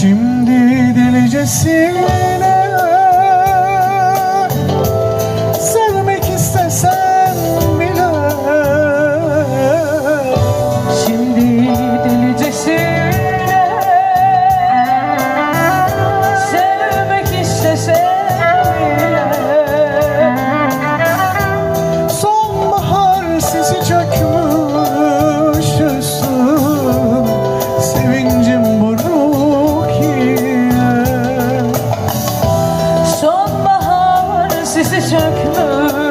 Şimdi delicesine love.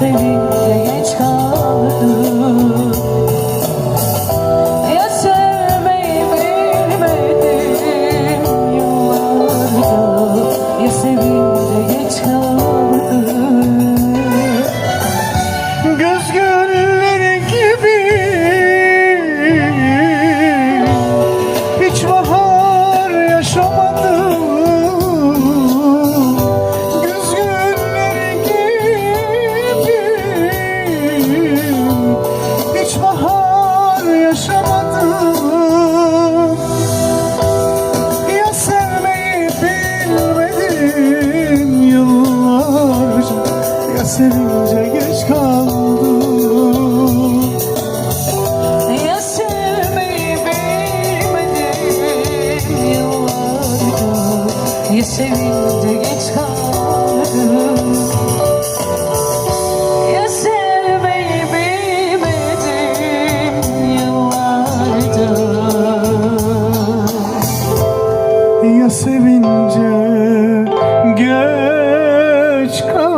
seni de geç kaldım. sevince geç kaldım. Ya sevmeyi bilmedim yıllarca Ya sevince geç kaldım. Ya sevmeyi bilmedim yıllarca Ya sevince geç kaldım